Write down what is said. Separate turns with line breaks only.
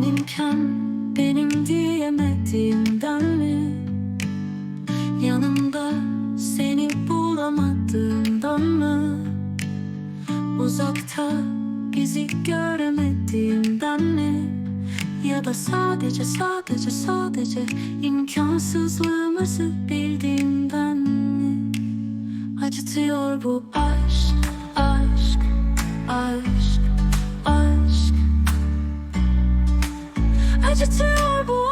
benimken benim diyemediğimden mi? Yanımda seni bulamadığımdan mı? Uzakta bizi göremediğimden mi? Ya da sadece sadece sadece imkansızlığımızı bildiğimden mi? Acıtıyor bu ay such a terrible